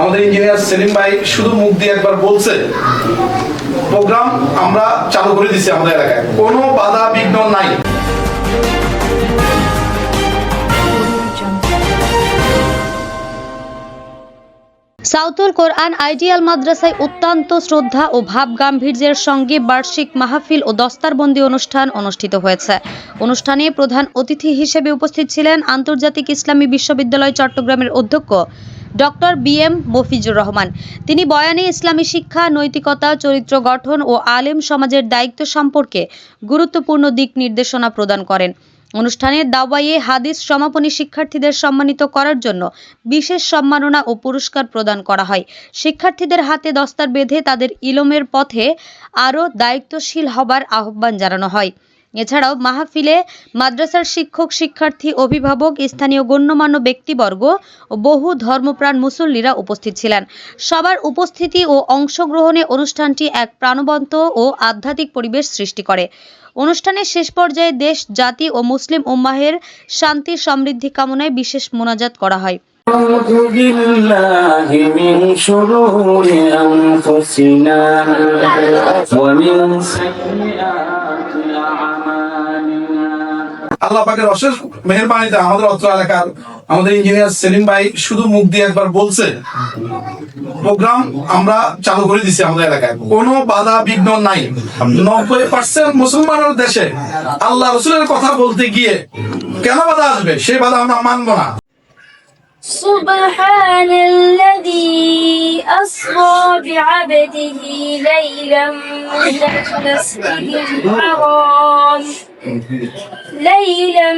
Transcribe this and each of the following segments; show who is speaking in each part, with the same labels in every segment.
Speaker 1: আমাদের ইঞ্জিনিয়ার সেলিম ভাই শুধু মুখ দিয়ে একবার বলছে প্রোগ্রাম আমরা চালু করে দিছি আমাদের এলাকায়। কোনো বাধা বিঘ্ন নাই।
Speaker 2: সাউথুল কোরআন আইডিয়াল মাদ্রাসায় অত্যন্ত শ্রদ্ধা ও ভাব গাম্ভীর্যের সঙ্গে বার্ষিক মাহফিল ও দস্তারবন্দি অনুষ্ঠান অনুষ্ঠিত হয়েছে। অনুষ্ঠানে প্রধান অতিথি হিসেবে উপস্থিত ছিলেন আন্তর্জাতিক ইসলামী বিশ্ববিদ্যালয় চট্টগ্রামের অধ্যক্ষ doctor B M Mafizur Rahman. তিনি বয়ানে ইসলামী শিক্ষা, নৈতিকতা, চরিত্র গঠন ও আলেম সমাজের দায়িত্ব সম্পর্কে গুরুত্বপূর্ণ দিক নির্দেশনা প্রদান করেন। অনুষ্ঠানে দাওয়াইয়ে হাদিস সমাপনী শিক্ষার্থীদের সম্মানিত করার জন্য বিশেষ সম্মাননা ও পুরস্কার প্রদান করা হয়। শিক্ষার্থীদের হাতে দস্তার বেঁধে তাদের ইলমের পথে আরও দায়িত্বশীল হবার আহ্বান জানানো হয়। এছাড়াও মাহফিলে মাদ্রাসার শিক্ষক শিক্ষার্থী অভিভাবক স্থানীয় গণ্যমান্য ব্যক্তিবর্গ ও বহু ধর্মপ্রাণ মুসল্লিরা উপস্থিত ছিলেন সবার উপস্থিতি ও অংশগ্রহণে অনুষ্ঠানটি এক প্রাণবন্ত ও আধ্যাত্মিক পরিবেশ সৃষ্টি করে অনুষ্ঠানের শেষ পর্যায়ে দেশ জাতি ও মুসলিম উম্মাহের শান্তি সমৃদ্ধি কামনায় বিশেষ মোনাজাত করা হয়
Speaker 3: أعوذ بالله من شرور أنفسنا ومن سيئات أعمالنا
Speaker 1: আল্লাহ পাকের অশেষ মেহরবানিতে আমাদের অত্র এলাকার। আমাদের ইঞ্জিনিয়ার সেলিম ভাই শুধু মুখ দিয়ে একবার বলছে প্রোগ্রাম আমরা চালু করে দিছি আমাদের এলাকায়। কোনো বাধা বিঘ্ন নাই। নব্বই পার্সেন্ট মুসলমানের দেশে আল্লাহ রসুলের কথা বলতে গিয়ে কেন বাধা আসবে? সেই বাধা আমরা মানবো না।
Speaker 4: سبحان الذي أسرى بعبده ليلا من المسجد الحرام. ليلا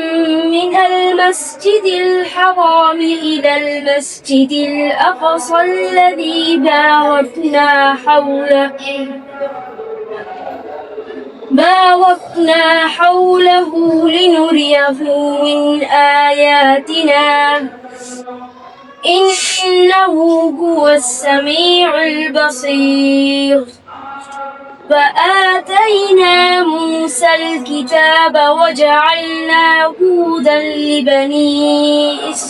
Speaker 4: من المسجد الحرام إلى المسجد الأقصى الذي باركنا حوله. باركنا حوله لنريه من آياتنا. إنه هو السميع البصير. فآتينا موسى الكتاب وجعلناه هدى لبني إسرائيل